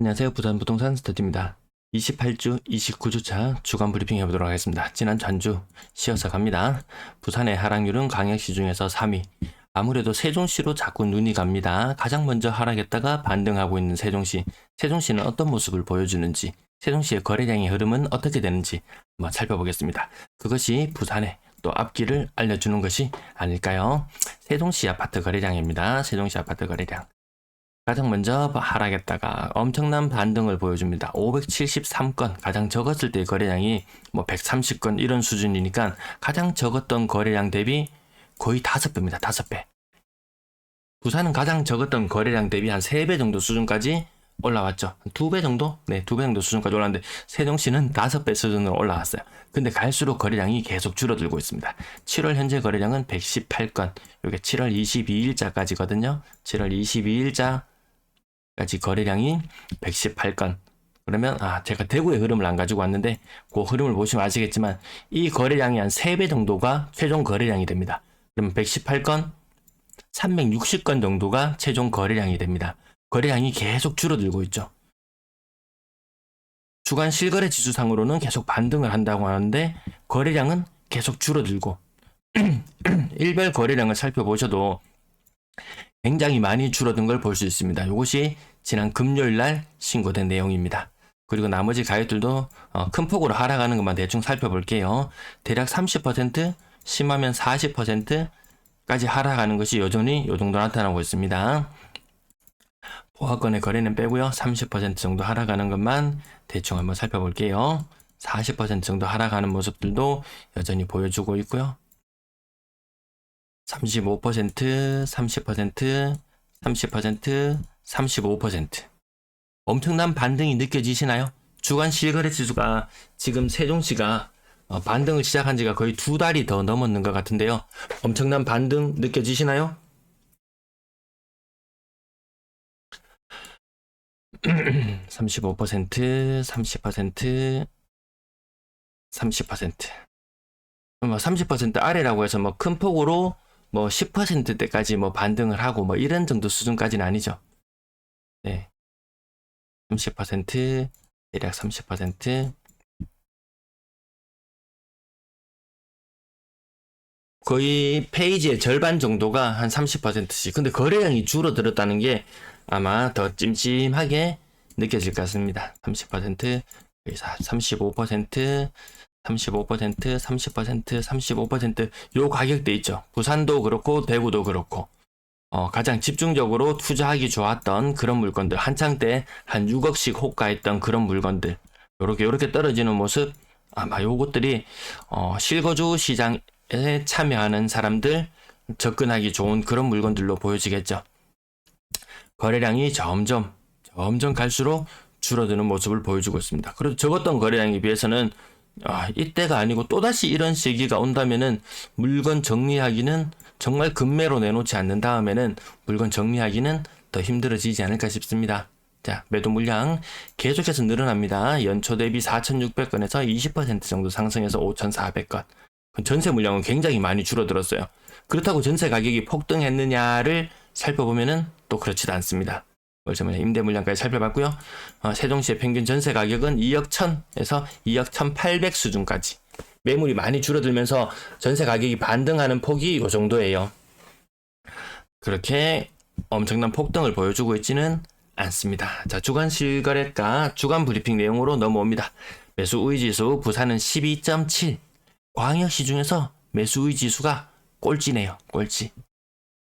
안녕하세요. 부산 부동산 스터디입니다. 28주, 29주차 주간 브리핑 해보도록 하겠습니다. 지난 전주 쉬어서 갑니다. 부산의 하락률은 광역시 중에서 3위. 아무래도 세종시로 자꾸 눈이 갑니다. 가장 먼저 하락했다가 반등하고 있는 세종시. 세종시는 어떤 모습을 보여주는지, 세종시의 거래량의 흐름은 어떻게 되는지 한번 살펴보겠습니다. 그것이 부산의 또 앞길을 알려주는 것이 아닐까요? 세종시 아파트 거래량입니다. 세종시 아파트 거래량. 가장 먼저 하락했다가 엄청난 반등을 보여줍니다. 573건 가장 적었을 때 거래량이 뭐 130건 이런 수준이니까 가장 적었던 거래량 대비 거의 5배입니다. 5배. 부산은 가장 적었던 거래량 대비 한 3배 정도 수준까지 올라왔죠. 2배 정도? 네, 2배 정도 수준까지 올라왔는데 세종시는 5배 수준으로 올라왔어요. 근데 갈수록 거래량이 계속 줄어들고 있습니다. 7월 현재 거래량은 118건. 이게 7월 22일자까지거든요. 7월 22일자 까지 거래량이 118건. 그러면 아 제가 대구의 흐름을 안 가지고 왔는데 그 흐름을 보시면 아시겠지만 이 거래량이 한 3배 정도가 최종 거래량이 됩니다. 그러면 118건 360건 정도가 최종 거래량이 됩니다. 거래량이 계속 줄어들고 있죠. 주간 실거래 지수상으로는 계속 반등을 한다고 하는데 거래량은 계속 줄어들고 일별 거래량을 살펴보셔도 굉장히 많이 줄어든 걸 볼 수 있습니다. 이것이 지난 금요일 날 신고된 내용입니다. 그리고 나머지 가격들도 어, 큰 폭으로 하락하는 것만 대충 살펴볼게요. 대략 30%, 심하면 40%까지 하락하는 것이 여전히 이 정도 나타나고 있습니다. 보합권의 거래는 빼고요. 30% 정도 하락하는 것만 대충 한번 살펴볼게요. 40% 정도 하락하는 모습들도 여전히 보여주고 있고요. 35%, 30%, 30%, 35%. 엄청난 반등이 느껴지시나요? 주간 실거래 지수가 지금 세종시가 어, 반등을 시작한 지가 거의 두 달이 더 넘었는 것 같은데요. 엄청난 반등 느껴지시나요? 삼십오 퍼센트, 삼십 퍼센트, 삼십 퍼센트. 뭐30% 아래라고 해서 뭐 큰 폭으로 뭐 10%대까지 뭐 반등을 하고 뭐 이런 정도 수준까지는 아니죠. 네. 30% 대략 30% 거의 페이지의 절반 정도가 한 30%씩. 근데 거래량이 줄어들었다는 게 아마 더 찜찜하게 느껴질 것 같습니다. 30%, 35%, 35%, 30%, 35%요 가격대 있죠. 부산도 그렇고 대구도 그렇고 어, 가장 집중적으로 투자하기 좋았던 그런 물건들 한창 때 한 6억씩 호가했던 그런 물건들 요렇게 요렇게 떨어지는 모습 아마 요것들이 어, 실거주 시장에 참여하는 사람들 접근하기 좋은 그런 물건들로 보여지겠죠. 거래량이 점점 점점 갈수록 줄어드는 모습을 보여주고 있습니다. 그래도 적었던 거래량에 비해서는 아, 이때가 아니고 또다시 이런 시기가 온다면은 물건 정리하기는 정말 급매로 내놓지 않는 다음에는 물건 정리하기는 더 힘들어지지 않을까 싶습니다. 자, 매도 물량 계속해서 늘어납니다. 연초 대비 4,600건에서 20% 정도 상승해서 5,400건. 전세 물량은 굉장히 많이 줄어들었어요. 그렇다고 전세 가격이 폭등했느냐를 살펴보면은 또 그렇지도 않습니다. 월세문의 임대 물량까지 살펴봤고요. 어, 세종시의 평균 전세 가격은 2억 1000에서 2억 1800 수준까지. 매물이 많이 줄어들면서 전세 가격이 반등하는 폭이 이 정도예요. 그렇게 엄청난 폭등을 보여주고 있지는 않습니다. 자, 주간 실거래가 주간 브리핑 내용으로 넘어옵니다. 매수 우위 지수 부산은 12.7. 광역시 중에서 매수 우위 지수가 꼴찌네요. 꼴찌.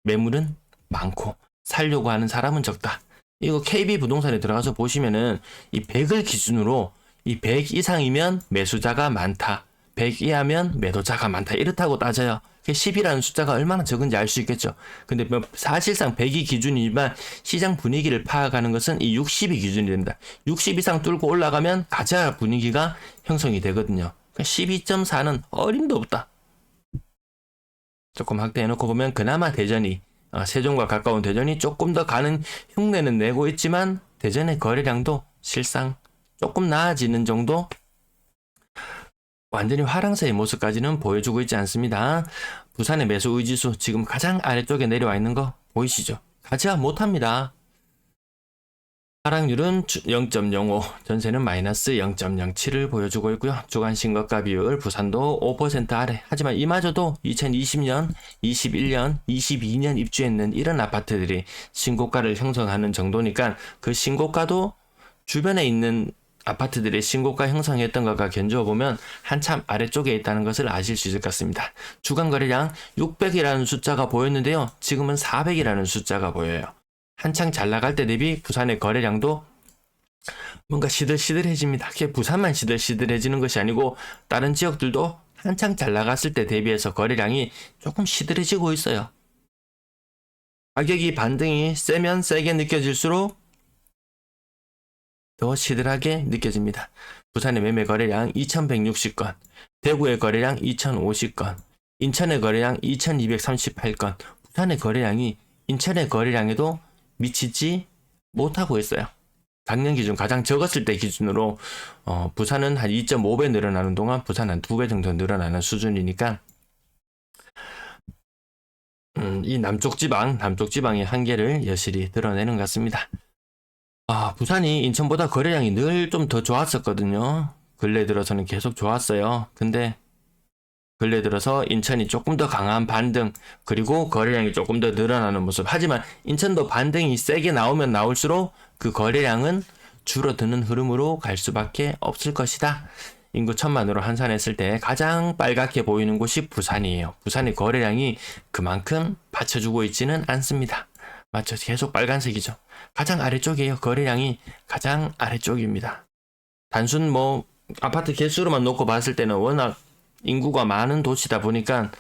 매물은 많고 살려고 하는 사람은 적다. 이거 KB 부동산에 들어가서 보시면은 이 100을 기준으로 이 100 이상이면 매수자가 많다. 100 이하면 매도자가 많다. 이렇다고 따져요. 10이라는 숫자가 얼마나 적은지 알 수 있겠죠. 근데 뭐 사실상 100이 기준이지만 시장 분위기를 파악하는 것은 이 60이 기준이 됩니다. 60 이상 뚫고 올라가면 가자 분위기가 형성이 되거든요. 12.4는 어림도 없다. 조금 확대해놓고 보면 그나마 대전이 어, 세종과 가까운 대전이 조금 더 가는 흉내는 내고 있지만 대전의 거래량도 실상 조금 나아지는 정도 완전히 화랑새의 모습까지는 보여주고 있지 않습니다. 부산의 매수 의지수 지금 가장 아래쪽에 내려와 있는 거 보이시죠? 가지가 못합니다. 하락률은 0.05, 전세는 마이너스 0.07을 보여주고 있고요. 주간 신고가 비율 부산도 5% 아래. 하지만 이마저도 2020년, 21년, 22년 입주했는 이런 아파트들이 신고가를 형성하는 정도니까 그 신고가도 주변에 있는 아파트들의 신고가 형성했던 것과 견주어 보면 한참 아래쪽에 있다는 것을 아실 수 있을 것 같습니다. 주간 거래량 600이라는 숫자가 보였는데요. 지금은 400이라는 숫자가 보여요. 한창 잘 나갈 때 대비 부산의 거래량도 뭔가 시들시들해집니다. 그게 부산만 시들시들해지는 것이 아니고 다른 지역들도 한창 잘 나갔을 때 대비해서 거래량이 조금 시들해지고 있어요. 가격이 반등이 세면 세게 느껴질수록 더 시들하게 느껴집니다. 부산의 매매 거래량 2160건, 대구의 거래량 2050건, 인천의 거래량 2238건, 부산의 거래량이 인천의 거래량에도 미치지 못하고 있어요. 작년 기준 가장 적었을 때 기준으로 어, 부산은 한 2.5배 늘어나는 동안 부산 한 2배 정도 늘어나는 수준이니까 음, 이 남쪽 지방, 남쪽 지방의 한계를 여실히 드러내는 것 같습니다. 아, 부산이 인천보다 거래량이 늘 좀 더 좋았었거든요. 근래 들어서는 계속 좋았어요. 근데 근래 들어서 인천이 조금 더 강한 반등, 그리고 거래량이 조금 더 늘어나는 모습. 하지만 인천도 반등이 세게 나오면 나올수록 그 거래량은 줄어드는 흐름으로 갈 수밖에 없을 것이다. 인구 천만으로 환산했을 때 가장 빨갛게 보이는 곳이 부산이에요. 부산의 거래량이 그만큼 받쳐주고 있지는 않습니다. 맞죠? 계속 빨간색이죠. 가장 아래쪽이에요. 거래량이 가장 아래쪽입니다. 단순 뭐 아파트 개수로만 놓고 봤을 때는 워낙 인구가 많은 도시다 보니까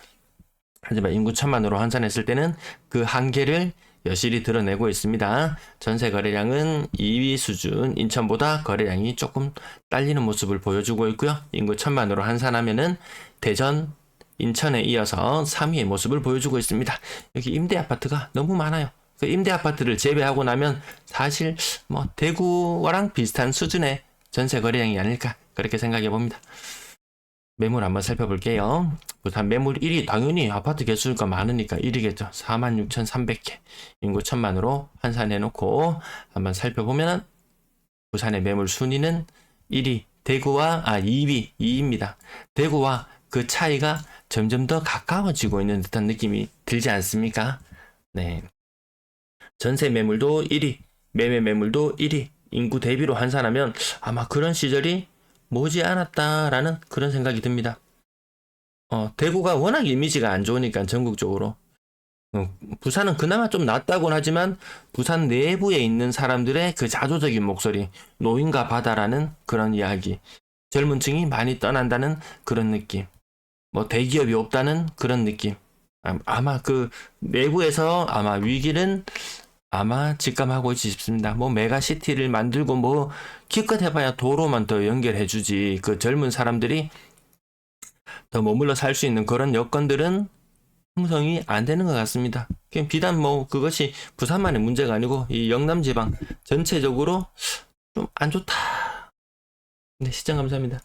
하지만 인구 천만으로 환산했을 때는 그 한계를 여실히 드러내고 있습니다. 전세 거래량은 2위 수준, 인천보다 거래량이 조금 딸리는 모습을 보여주고 있고요. 인구 천만으로 환산하면은 대전, 인천에 이어서 3위의 모습을 보여주고 있습니다. 여기 임대 아파트가 너무 많아요. 그 임대 아파트를 제외하고 나면 사실 뭐 대구랑 비슷한 수준의 전세 거래량이 아닐까 그렇게 생각해 봅니다. 매물 한번 살펴볼게요. 부산 매물 1위 당연히 아파트 개수가 많으니까 1위겠죠. 46,300개 인구 1000만으로 환산해 놓고 한번 살펴보면 부산의 매물 순위는 1위 대구와 아 2위 2위입니다. 대구와 그 차이가 점점 더 가까워지고 있는 듯한 느낌이 들지 않습니까? 네. 전세 매물도 1위, 매매 매물도 1위, 인구 대비로 환산하면 아마 그런 시절이 머지 않았다라는 그런 생각이 듭니다. 어, 대구가 워낙 이미지가 안 좋으니까 전국적으로. 어, 부산은 그나마 좀 낫다곤 하지만 부산 내부에 있는 사람들의 그 자조적인 목소리, 노인과 바다라는 그런 이야기, 젊은 층이 많이 떠난다는 그런 느낌, 뭐 대기업이 없다는 그런 느낌. 아- 아마 그 내부에서 아마 위기는 아마 직감하고 싶습니다. 뭐 메가시티를 만들고 뭐 기껏 해봐야 도로만 더 연결해주지 그 젊은 사람들이 더 머물러 살 수 있는 그런 여건들은 형성이 안 되는 것 같습니다. 비단 뭐 그것이 부산만의 문제가 아니고 이 영남 지방 전체적으로 좀 안 좋다. 네 시청 감사합니다.